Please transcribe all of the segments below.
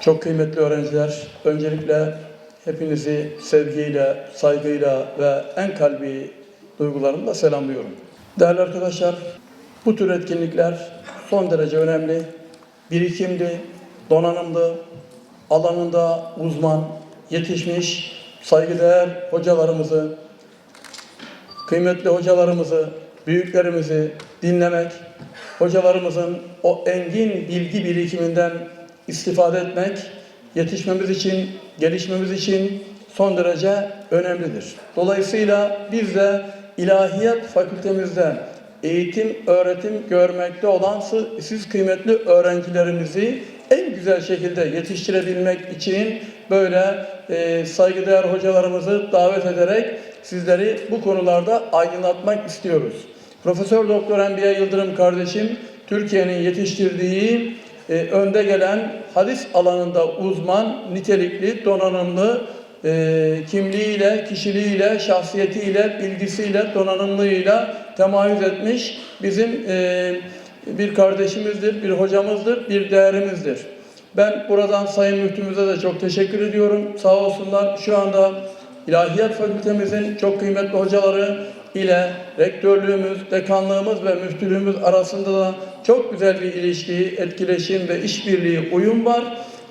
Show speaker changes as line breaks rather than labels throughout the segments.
Çok kıymetli öğrenciler, öncelikle hepinizi sevgiyle, saygıyla ve en kalbi duygularımla selamlıyorum. Değerli arkadaşlar, bu tür etkinlikler son derece önemli, birikimli, donanımlı, alanında uzman, yetişmiş, saygıdeğer hocalarımızı, kıymetli hocalarımızı, büyüklerimizi dinlemek, hocalarımızın o engin bilgi birikiminden istifade etmek, yetişmemiz için, gelişmemiz için son derece önemlidir. Dolayısıyla biz de ilahiyat fakültemizde eğitim, öğretim görmekte olan siz kıymetli öğrencilerimizi en güzel şekilde yetiştirebilmek için böyle e, saygıdeğer hocalarımızı davet ederek sizleri bu konularda aydınlatmak istiyoruz. Profesör Doktor Enbiya Yıldırım kardeşim Türkiye'nin yetiştirdiği e, önde gelen hadis alanında uzman, nitelikli, donanımlı, e, kimliğiyle, kişiliğiyle, şahsiyetiyle, bilgisiyle, donanımlığıyla temayüz etmiş bizim e, bir kardeşimizdir, bir hocamızdır, bir değerimizdir. Ben buradan Sayın Müftümüze de çok teşekkür ediyorum. Sağ olsunlar şu anda İlahiyat Fakültemizin çok kıymetli hocaları ile rektörlüğümüz, dekanlığımız ve müftülüğümüz arasında da çok güzel bir ilişki, etkileşim ve işbirliği, uyum var.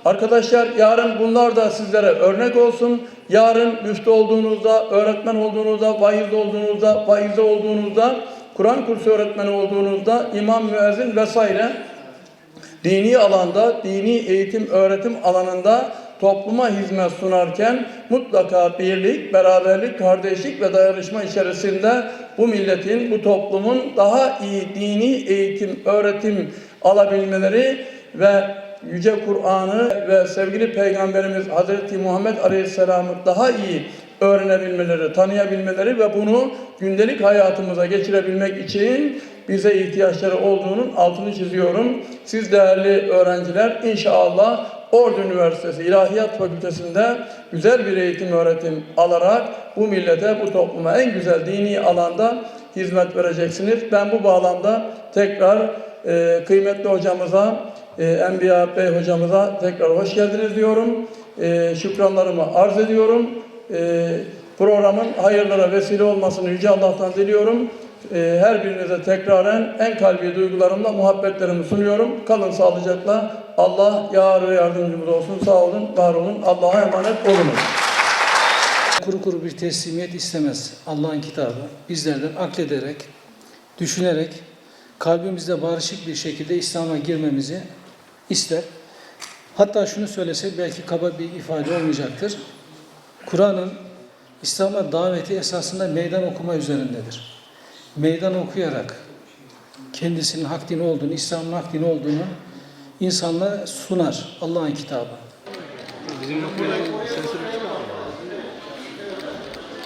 Arkadaşlar yarın bunlar da sizlere örnek olsun. Yarın müftü olduğunuzda, öğretmen olduğunuzda, vaiz olduğunuzda, vaizde olduğunuzda, Kur'an kursu öğretmeni olduğunuzda, imam, müezzin vesaire dini alanda, dini eğitim, öğretim alanında topluma hizmet sunarken mutlaka birlik, beraberlik, kardeşlik ve dayanışma içerisinde bu milletin, bu toplumun daha iyi dini eğitim, öğretim alabilmeleri ve Yüce Kur'an'ı ve sevgili Peygamberimiz Hazreti Muhammed Aleyhisselam'ı daha iyi öğrenebilmeleri, tanıyabilmeleri ve bunu gündelik hayatımıza geçirebilmek için bize ihtiyaçları olduğunun altını çiziyorum. Siz değerli öğrenciler inşallah Ordu Üniversitesi İlahiyat Fakültesi'nde güzel bir eğitim öğretim alarak bu millete, bu topluma en güzel dini alanda hizmet vereceksiniz. Ben bu bağlamda tekrar e, kıymetli hocamıza, e, Enbiya Bey hocamıza tekrar hoş geldiniz diyorum. E, şükranlarımı arz ediyorum. E, programın hayırlara vesile olmasını Yüce Allah'tan diliyorum. E, her birinize tekraren en kalbi duygularımla muhabbetlerimi sunuyorum. Kalın sağlıcakla. Allah yar ve yardımcımız olsun. Sağ olun, var olun. Allah'a emanet olunuz.
Kuru kuru bir teslimiyet istemez Allah'ın kitabı. Bizlerden aklederek, düşünerek, kalbimizde barışık bir şekilde İslam'a girmemizi ister. Hatta şunu söylesek belki kaba bir ifade olmayacaktır. Kur'an'ın İslam'a daveti esasında meydan okuma üzerindedir. Meydan okuyarak kendisinin hak dini olduğunu, İslam'ın hak dini olduğunu insanlara sunar Allah'ın kitabı.
Bizim